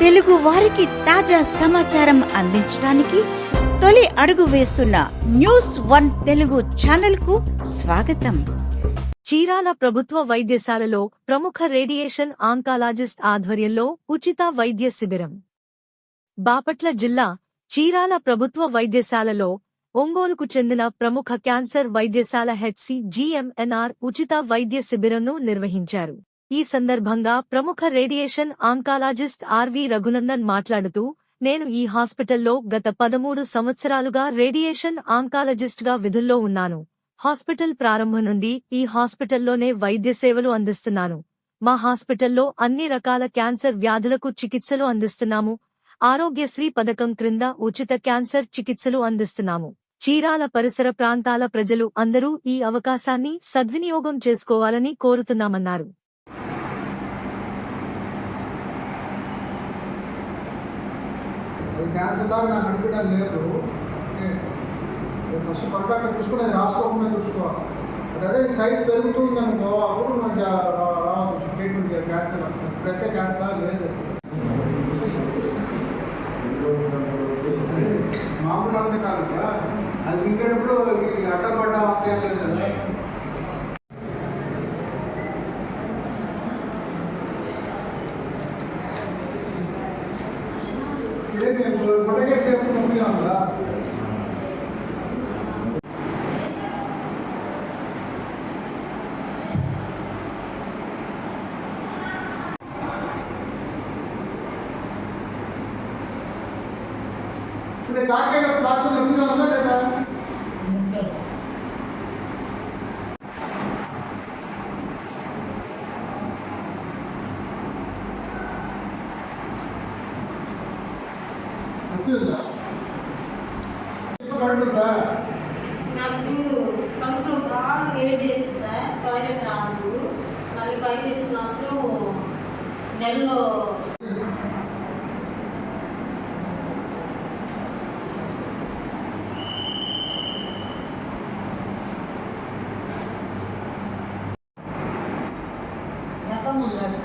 తెలుగు వారికి తాజా సమాచారం అందించడానికి తొలి అడుగు వేస్తున్న న్యూస్ వన్ తెలుగు ఛానల్కు స్వాగతం. చీరాల ప్రభుత్వ వైద్యశాలలో ప్రముఖ రేడియేషన్ ఆంకాలజిస్ట్ ఆధ్వర్యంలో ఉచిత వైద్య శిబిరం. బాపట్ల జిల్లా చీరాల ప్రభుత్వ వైద్యశాలలో ఒంగోలుకు చెందిన ప్రముఖ క్యాన్సర్ వైద్యశాల హెచ్సి జిఎంఎన్ఆర్ ఉచిత వైద్య శిబిరంను నిర్వహించారు. ఈ సందర్భంగా ప్రముఖ రేడియేషన్ ఆంకాలజిస్ట్ ఆర్వి రఘునందన్ మాట్లాడుతూ నేను ఈ హాస్పిటల్లో గత పదమూడు సంవత్సరాలుగా రేడియేషన్ ఆంకాలజిస్ట్గా విధుల్లో ఉన్నాను. హాస్పిటల్ ప్రారంభం నుండి ఈ హాస్పిటల్లోనే వైద్య సేవలు అందిస్తున్నాను. మా హాస్పిటల్లో అన్ని రకాల క్యాన్సర్ వ్యాధులకు చికిత్సలు అందిస్తున్నాము. ఆరోగ్యశ్రీ పథకం క్రింద ఉచిత క్యాన్సర్ చికిత్సలు అందిస్తున్నాము. చీరాల పరిసర ప్రాంతాల ప్రజలు అందరూ ఈ అవకాశాన్ని సద్వినియోగం చేసుకోవాలని కోరుతున్నామన్నారు. అది క్యాన్సర్ నాకు అనిపించడం లేదు. ఫస్ట్ పక్కన చూసుకునేది రాసుకోకుండా చూసుకోవాలి. అదే నీ సైజ్ పెరుగుతుంది అనుకో అప్పుడు నాకు రావచ్చు ట్రీట్మెంట్ క్యాన్సర్ ఇప్పుడైతే క్యాన్సర్ లేదు. మామూలు అంతే కాదు అది ఇంకేటప్పుడు అడ్డపడ్డ అంతే లేదు ಇದೇನು ಕೊನೆಗೆ ಸೇರ್ತು ನಮಗೆ ಅಲ್ಲ ದಾಖಲೆ ದಾಖಲೆ ನಮಗೆ ಅಲ್ಲ ఉందా పడుతుందా నాకు కడుపులో బాగా వేడి చేసింది సార్ టాయిలెట్ రాదు. మళ్ళీ పైకి వచ్చినప్పుడు నెలలో రకం ఉండాలి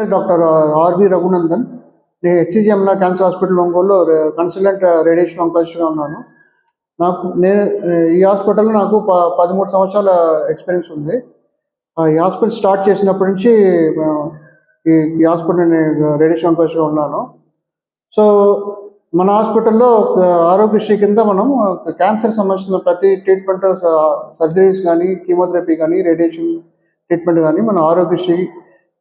పేరు డాక్టర్ ఆర్వి రఘునందన్. నేను హెచ్సిజిఎంలా క్యాన్సర్ హాస్పిటల్ ఒంగోలులో కన్సల్టెంట్ రేడియేషన్ ఆంకాలజిస్ట్గా ఉన్నాను. నాకు నేను ఈ హాస్పిటల్లో నాకు ప పదమూడు సంవత్సరాల ఎక్స్పీరియన్స్ ఉంది. ఆ, ఈ హాస్పిటల్ స్టార్ట్ చేసినప్పటి నుంచి ఈ హాస్పిటల్ నేను రేడియేషన్ ఆంకాలజిస్ట్గా ఉన్నాను. సో మన హాస్పిటల్లో ఆరోగ్యశ్రీ కింద మనం క్యాన్సర్ సంబంధించిన ప్రతి ట్రీట్మెంట్ సర్జరీస్ కానీ కీమోథెరపీ కానీ రేడియేషన్ ట్రీట్మెంట్ కానీ మన ఆరోగ్యశ్రీ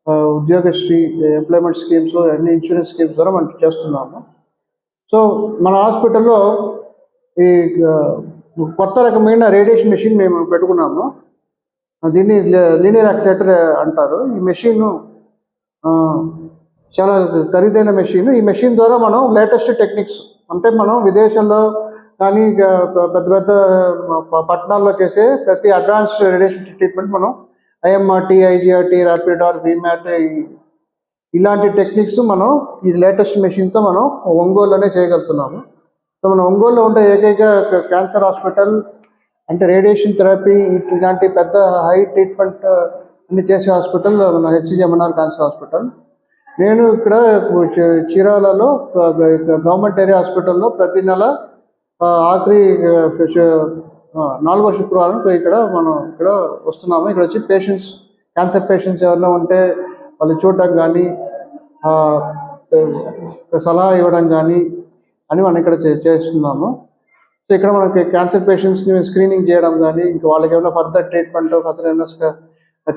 ఉద్యోగశ్రీ ఎంప్లాయ్మెంట్ స్కీమ్స్ అన్ని ఇన్సూరెన్స్ స్కీమ్స్ ద్వారా మనం చేస్తున్నాము. సో మన హాస్పిటల్లో ఈ కొత్త రకమైన రేడియేషన్ మెషిన్ మేము పెట్టుకున్నాము. దీన్ని లీనియర్ యాక్సిలేటర్ అంటారు. ఈ మెషిన్ చాలా ఖరీదైన మెషిన్. ఈ మెషిన్ ద్వారా మనం లేటెస్ట్ టెక్నిక్స్ అంటే మనం విదేశాల్లో కానీ పెద్ద పెద్ద పట్టణాల్లో చేసే ప్రతి అడ్వాన్స్డ్ రేడియేషన్ ట్రీట్మెంట్ మనం ఐఎంఆర్టీ ఐజిఆర్టీ ర్యాపిడార్ వీమ్యాట్ ఇలాంటి టెక్నిక్స్ మనం ఈ లేటెస్ట్ మెషిన్తో మనం ఒంగోలులోనే చేయగలుగుతున్నాము. సో మన ఒంగోలులో ఉండే ఏకైక క్యాన్సర్ హాస్పిటల్ అంటే రేడియేషన్ థెరపీ ఇలాంటి పెద్ద హై ట్రీట్మెంట్ అన్ని చేసే హాస్పిటల్ మన హెచ్జిఎంఎన్ఆర్ క్యాన్సర్ హాస్పిటల్. నేను ఇక్కడ చీరాలలో గవర్నమెంట్ ఏరియా హాస్పిటల్లో ప్రతి నెల ఆఖరి నాలుగో శుక్రవారం ఇక్కడ మనం ఇక్కడ వస్తున్నాము. ఇక్కడ వచ్చి పేషెంట్స్ క్యాన్సర్ పేషెంట్స్ ఎవరైనా ఉంటే వాళ్ళు చూడడం కానీ సలహా ఇవ్వడం కానీ అని మనం ఇక్కడ చేస్తున్నాము. సో ఇక్కడ మనకి క్యాన్సర్ పేషెంట్స్ని స్క్రీనింగ్ చేయడం కానీ ఇంకా వాళ్ళకి ఏమైనా ఫర్దర్ ట్రీట్మెంట్ ఫర్దర్ ఏమైనా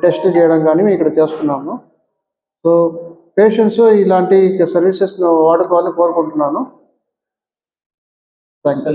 టెస్ట్ చేయడం కానీ మేము ఇక్కడ చేస్తున్నాము. సో పేషెంట్స్ ఇలాంటి సర్వీసెస్ వాడుకోవాలని కోరుకుంటున్నాను. Thank you